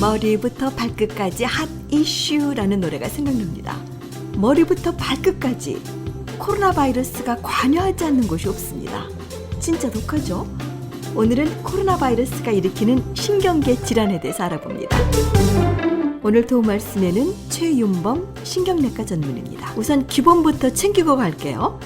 머리부터 발끝까지 핫 이슈라는 노래가 생각납니다. 머리부터 발끝까지 코로나 바이러스가 관여하지 않는 곳이 없습니다. 진짜 독하죠? 오늘은 코로나 바이러스가 일으키는 신경계 질환에 대해서 알아봅니다. 오늘 도움 말씀에는 최윤범 신경내과 전문입니다. 우선 기본부터 챙기고 갈게요.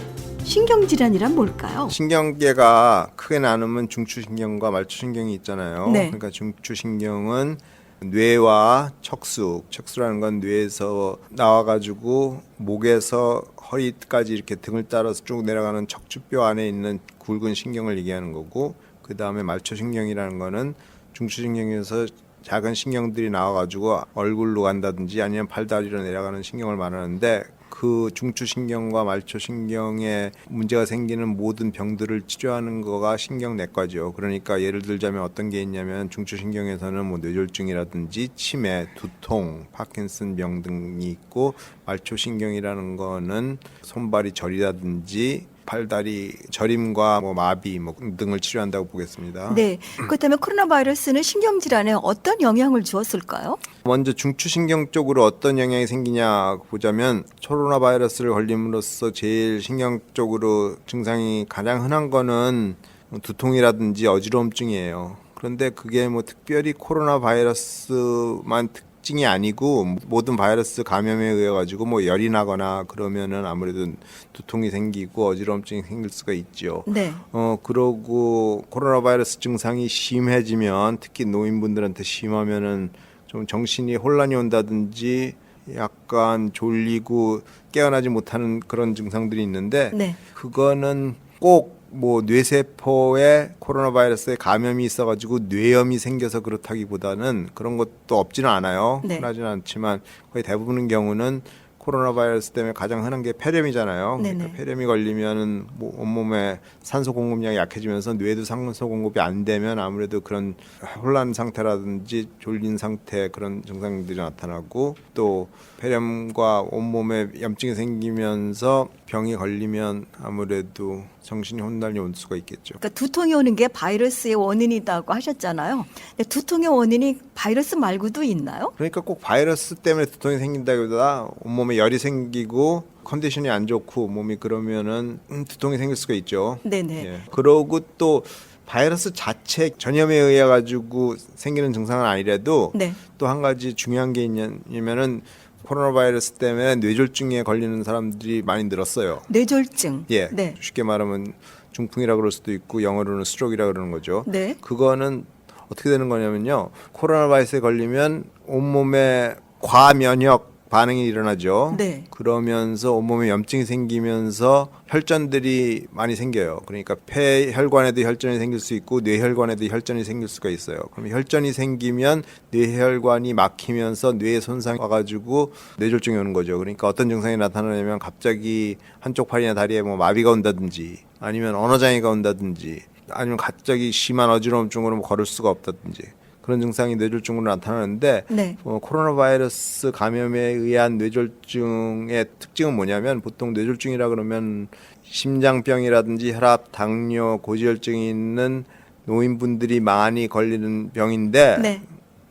신경질환이란 뭘까요? 신경계가 크게 나누면 중추신경과 말초신경이 있잖아요. 네. 그러니까 중추신경은 뇌와 척수, 척수라는 건 뇌에서 나와가지고 목에서 허리까지 이렇게 등을 따라서 쭉 내려가는 척추뼈 안에 있는 굵은 신경을 얘기하는 거고, 그 다음에 말초신경이라는 거는 중추신경에서 작은 신경들이 나와가지고 얼굴로 간다든지 아니면 팔다리로 내려가는 신경을 말하는데 그 중추신경과 말초신경에 문제가 생기는 모든 병들을 치료하는 거가 신경내과죠. 그러니까 예를 들자면 어떤 게 있냐면 중추신경에서는 뭐 뇌졸중이라든지 치매, 두통, 파킨슨병 등이 있고 말초신경이라는 거는 손발이 저리다든지 팔다리 저림과 뭐 마비 뭐 등을 치료한다고 보겠습니다. 네. 그렇다면 코로나 바이러스는 신경 질환에 어떤 영향을 주었을까요? 먼저 중추신경 쪽으로 어떤 영향이 생기냐 보자면 코로나 바이러스를 걸림으로써 제일 신경 쪽으로 증상이 가장 흔한 거는 두통이라든지 어지러움증이에요. 그런데 그게 뭐 특별히 코로나 바이러스만 특 징이 아니고 모든 바이러스 감염에 의해 가지고 뭐 열이 나거나 그러면은 아무래도 두통이 생기고 어지러움증이 생길 수가 있죠. 네. 어 그러고 코로나 바이러스 증상이 심해지면 특히 노인분들한테 심하면은 좀 정신이 혼란이 온다든지 약간 졸리고 깨어나지 못하는 그런 증상들이 있는데 네. 그거는 꼭 뭐 뇌세포에 코로나 바이러스에 감염이 있어가지고 뇌염이 생겨서 그렇다기보다는 그런 것도 없지는 않아요. 네. 흔하지는 않지만 거의 대부분의 경우는 코로나 바이러스 때문에 가장 흔한 게 폐렴이잖아요. 네네. 그러니까 폐렴이 걸리면은 뭐 온몸에 산소 공급량이 약해지면서 뇌도 산소 공급이 안 되면 아무래도 그런 혼란 상태라든지 졸린 상태 그런 증상들이 나타나고 또 폐렴과 온몸에 염증이 생기면서 병이 걸리면 아무래도 정신이 혼란이 올 수가 있겠죠. 그러니까 두통이 오는 게 바이러스의 원인이라고 하셨잖아요. 근데 두통의 원인이 바이러스 말고도 있나요? 그러니까 꼭 바이러스 때문에 두통이 생긴다기보다 온몸에 열이 생기고 컨디션이 안 좋고 몸이 그러면은 음, 두통이 생길 수가 있죠. 네네. 예. 그러고 또 바이러스 자체 전염에 의해 가지고 생기는 증상은 아니라도 네. 또 한 가지 중요한 게 있냐면은 코로나 바이러스 때문에 뇌졸중에 걸리는 사람들이 많이 늘었어요. 뇌졸중. 예. 네. 쉽게 말하면 중풍이라 그럴 수도 있고 영어로는 스트로크이라 그러는 거죠. 네. 그거는 어떻게 되는 거냐면요. 코로나 바이러스에 걸리면 온몸에 과면역 반응이 일어나죠. 네. 그러면서 온몸에 염증이 생기면서 혈전들이 많이 생겨요. 그러니까 폐혈관에도 혈전이 생길 수 있고 뇌혈관에도 혈전이 생길 수가 있어요. 그럼 혈전이 생기면 뇌혈관이 막히면서 뇌에 손상이 와가지고 뇌졸중이 오는 거죠. 그러니까 어떤 증상이 나타나냐면 갑자기 한쪽 팔이나 다리에 뭐 마비가 온다든지 아니면 언어장애가 온다든지 아니면 갑자기 심한 어지러움증으로 뭐 걸을 수가 없다든지 그런 증상이 뇌졸중으로 나타나는데 네. 어, 코로나 바이러스 감염에 의한 뇌졸중의 특징은 뭐냐면 보통 뇌졸중이라 그러면 심장병이라든지 혈압, 당뇨, 고지혈증이 있는 노인분들이 많이 걸리는 병인데 네.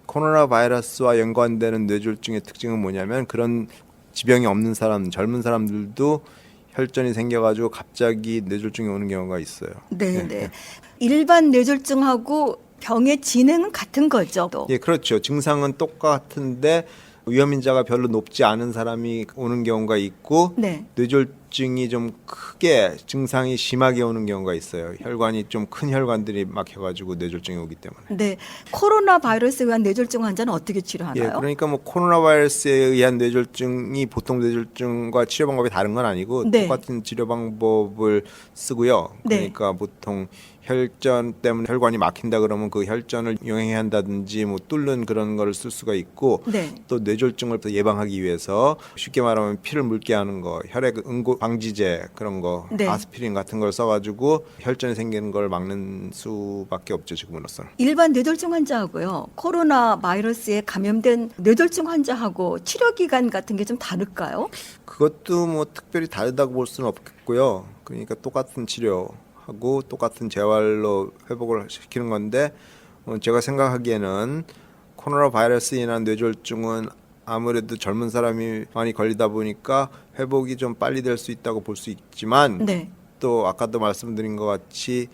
코로나 바이러스와 연관되는 뇌졸중의 특징은 뭐냐면 그런 지병이 없는 사람, 젊은 사람들도 혈전이 생겨가지고 갑자기 뇌졸중이 오는 경우가 있어요. 네, 네. 일반 뇌졸중하고 병의 진행은 같은 거죠. 또. 예, 그렇죠. 증상은 똑같은데 위험 인자가 별로 높지 않은 사람이 오는 경우가 있고 네. 뇌졸 중이 좀 크게 증상이 심하게 오는 경우가 있어요. 혈관이 좀 큰 혈관들이 막혀가지고 뇌졸중이 오기 때문에. 네. 코로나 바이러스에 의한 뇌졸중 환자는 어떻게 예, 치료하나요? 그러니까 뭐 코로나 바이러스에 의한 뇌졸중이 보통 뇌졸중과 치료 방법이 다른 건 아니고 네. 똑같은 치료 방법을 쓰고요. 네. 그러니까 보통 혈전 때문에 혈관이 막힌다 그러면 그 혈전을 용해한다든지 뭐 뚫는 그런 거를 쓸 수가 있고 네. 또 뇌졸중을 또 예방하기 위해서 쉽게 말하면 피를 묽게 하는 거, 혈액 응고 방지제 그런 거, 네. 아스피린 같은 걸 써가지고 혈전이 생기는 걸 막는 수밖에 없죠 지금으로서는. 일반 뇌졸중 환자하고요. 코로나 바이러스에 감염된 뇌졸중 환자하고 치료 기간 같은 게 좀 다를까요? 그것도 뭐 특별히 다르다고 볼 수는 없겠고요. 그러니까 똑같은 치료하고 똑같은 재활로 회복을 시키는 건데 어, 제가 생각하기에는 코로나 바이러스에 인한 뇌졸중은 아무래도 젊은 사람이 많이 걸리다 보니까 회복이 좀 빨리 될 수 있다고 볼 수 있지만 네. 또 아까도 말씀드린 것 같이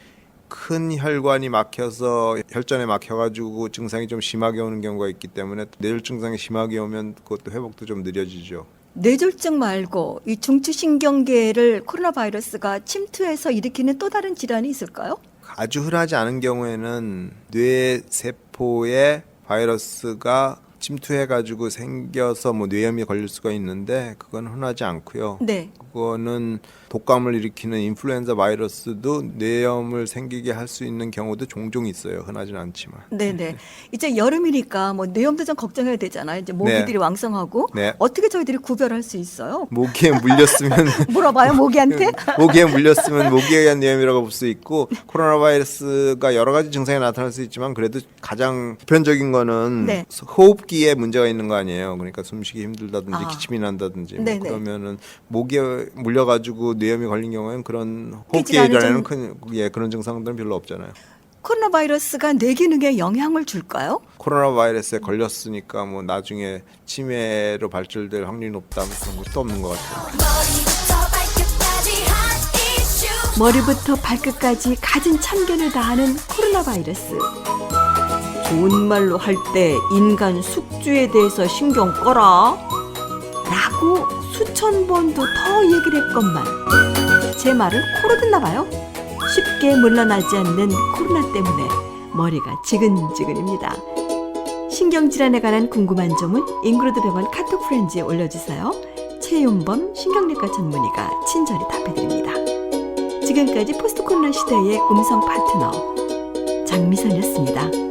큰 혈관이 막혀서 혈전에 막혀가지고 증상이 좀 심하게 오는 경우가 있기 때문에 뇌졸 증상이 심하게 오면 그것도 회복도 좀 느려지죠. 뇌졸중 말고 이 중추신경계를 코로나 바이러스가 침투해서 일으키는 또 다른 질환이 있을까요? 아주 흔하지 않은 경우에는 뇌 세포에 바이러스가 침투해가지고 생겨서 뭐 뇌염이 걸릴 수가 있는데 그건 흔하지 않고요. 네. 그거는 독감을 일으키는 인플루엔자 바이러스도 뇌염을 생기게 할 수 있는 경우도 종종 있어요. 흔하진 않지만. 네네. 이제 여름이니까 뭐 뇌염도 좀 걱정해야 되잖아요. 이제 모기들이 네. 왕성하고 네. 어떻게 저희들이 구별할 수 있어요? 모기에 물렸으면 물어봐요 모기한테. 모기에 물렸으면 모기에 의한 뇌염이라고 볼 수 있고 코로나 바이러스가 여러 가지 증상이 나타날 수 있지만 그래도 가장 보편적인 거는 네. 호흡 기에 문제가 있는 거 아니에요. 그러니까 숨쉬기 힘들다든지 아. 기침이 난다든지 뭐 네네. 그러면은 모기에 물려가지고 뇌염이 걸린 경우에는 그런 호흡기에 좀- 큰 예, 그런 증상들은 별로 없잖아요. 코로나 바이러스가 뇌 기능에 영향을 줄까요? 코로나 바이러스에 걸렸으니까 뭐 나중에 치매로 발전될 확률이 높다 뭐 그런 것도 없는 것 같아요. 머리부터 발끝까지 가진 참견을 다하는 코로나 바이러스. 좋은 말로 할 때 인간 숙주에 대해서 신경 꺼라. 라고 수천 번도 더 얘기를 했건만 제 말을 코로 듣나 봐요. 쉽게 물러나지 않는 코로나 때문에 머리가 지근지근입니다. 신경질환에 관한 궁금한 점은 잉그로드 병원 카톡 프렌즈에 올려주세요. 최윤범 신경내과 전문의가 친절히 답해드립니다. 지금까지 포스트 코로나 시대의 음성 파트너 장미선이었습니다.